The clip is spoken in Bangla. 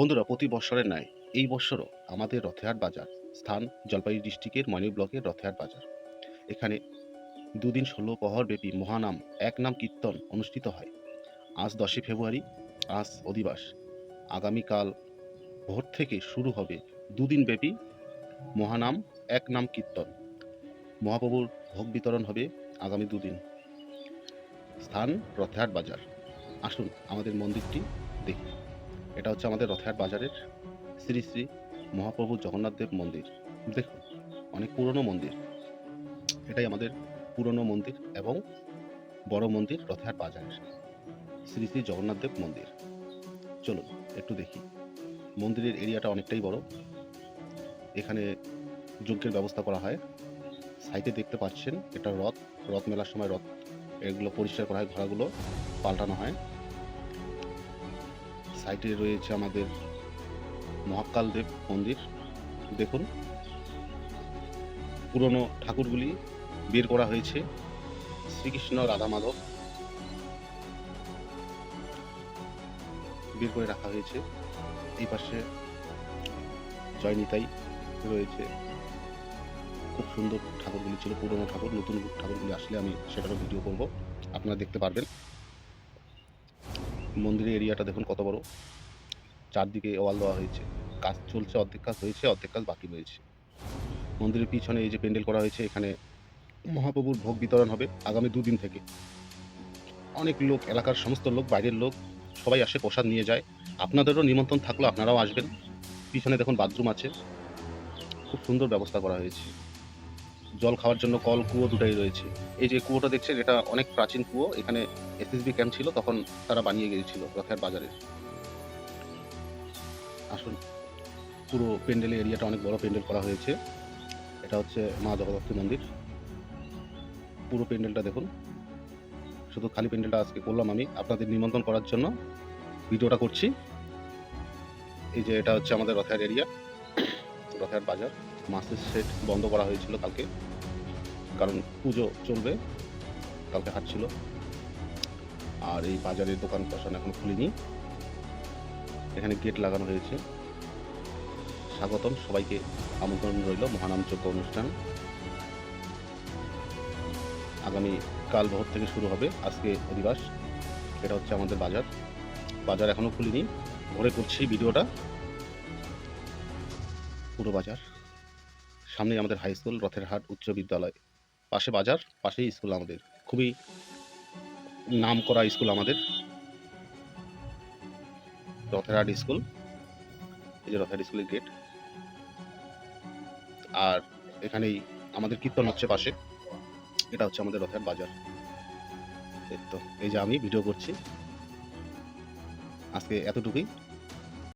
বন্ধুরা, প্রতি বছরের ন্যায় এই বছরও আমাদের রথেহাট বাজার স্থান জলপাইগুড়ি ডিস্ট্রিক্টের ময়ূর ব্লকের রথেহাট বাজার। এখানে দুদিন ষোলো প্রহর ব্যাপী মহানাম, এক নাম কীর্তন অনুষ্ঠিত হয়। আজ দশই ফেব্রুয়ারি, আজ অধিবাস। আগামীকাল ভোর থেকে শুরু হবে দুদিন ব্যাপী মহানাম, এক নাম কীর্তন। মহাপ্রভুর ভোগ বিতরণ হবে আগামী দুদিন। স্থান রথেহাট বাজার। আসুন আমাদের মন্দিরটি এটা হচ্ছে আমাদের রথেহাট বাজারের শ্রী শ্রী মহাপ্রভু জগন্নাথ দেব মন্দির। দেখুন, অনেক পুরনো মন্দির। এটাই আমাদের পুরনো মন্দির এবং বড় মন্দির রথেহাট বাজারের শ্রী শ্রী জগন্নাথ দেব মন্দির। চলুন, একটু দেখি। মন্দিরের এরিয়াটা অনেকটাই বড়। এখানে যজ্ঞের ব্যবস্থা করা হয়। সাইডে দেখতে পাচ্ছেন, এটা রথ। রথ মেলার সময় রথ এগুলো পরিষ্কার করা হয়, ঘোড়াগুলো পাল্টানো হয়। সাইডে রয়েছে আমাদের মহাকাল দেব মন্দির। দেখুন, পুরনো ঠাকুরগুলি বের করা হয়েছে। শ্রীকৃষ্ণ রাধা মাধব বের করে রাখা হয়েছে। এই পাশে জয়নিতাই রয়েছে। খুব সুন্দর ঠাকুরগুলি ছিল, পুরনো ঠাকুর, নতুন ঠাকুরগুলি আসলে আমি সেটারও ভিডিও করব। আপনারা দেখতে পারবেন। মন্দিরের এরিয়াটা দেখুন কত বড়। চারদিকে ওয়াল দেওয়া হয়েছে। কাজ চলছে, অর্ধেক কাজ হয়েছে, অর্ধেক কাজ বাকি রয়েছে। মন্দিরের পিছনে এই যে প্যান্ডেল করা হয়েছে, এখানে মহাপ্রভুর ভোগ বিতরণ হবে আগামী দুদিন থেকে। অনেক লোক, এলাকার সমস্ত লোক, বাইরের লোক, সবাই আসে, প্রসাদ নিয়ে যায়। আপনাদেরও নিমন্ত্রণ থাকল, আপনারাও আসবেন। পিছনে দেখুন বাথরুম আছে। খুব সুন্দর ব্যবস্থা করা হয়েছে। জল খাওয়ার জন্য কল কুয়ো দুটাই রয়েছে। এই যে কুয়োটা দেখছেন, এটা অনেক প্রাচীন কুয়ো। এখানে এসএসবি ক্যাম্প ছিল, তখন তারা বানিয়ে গিয়েছিল রথের বাজারে। আসুন, পুরো প্যান্ডেল এরিয়াটা অনেক বড় প্যান্ডেল করা হয়েছে। এটা হচ্ছে মা জগদ্ধাত্রী মন্দির। পুরো প্যান্ডেলটা দেখুন। শুধু খালি প্যান্ডেলটা আজকে করলাম আমি। আপনাদের নিমন্ত্রণ করার জন্য ভিডিওটা করছি। এই যে এটা হচ্ছে আমাদের রথের এরিয়া, রথের বাজার। মাছের সেট বন্ধ করা হয়েছিল কালকে। কারণ পুজো চলবে, কালকে হাট ছিল আর এই বাজারের দোকান প্রশাসন এখন খুলিনি। এখানে গেট লাগানো হয়েছে। স্বাগতম, সবাইকে আমন্ত্রণ রইল মহানাম যজ্ঞ অনুষ্ঠান। আগামী কাল ভোর থেকে শুরু হবে আজকে অধিবাস। এটা হচ্ছে আমাদের বাজার। বাজার এখনও খুলিনি। ভোরে করছি ভিডিওটা। পুরো বাজার। সামনে আমাদের হাই স্কুল রথের হাট উচ্চ বিদ্যালয়। পাশে বাজার, পাশেই স্কুল আমাদের। খুবই নাম করা স্কুল আমাদের। রথেরহাট স্কুল এই যে রথেরহাট স্কুলের গেট আর এখানেই আমাদের কীর্তন হচ্ছে পাশে। এটা হচ্ছে আমাদের রথের বাজার। এই তো, এই যে আমি ভিডিও করছি। আজকে এতটুকুই।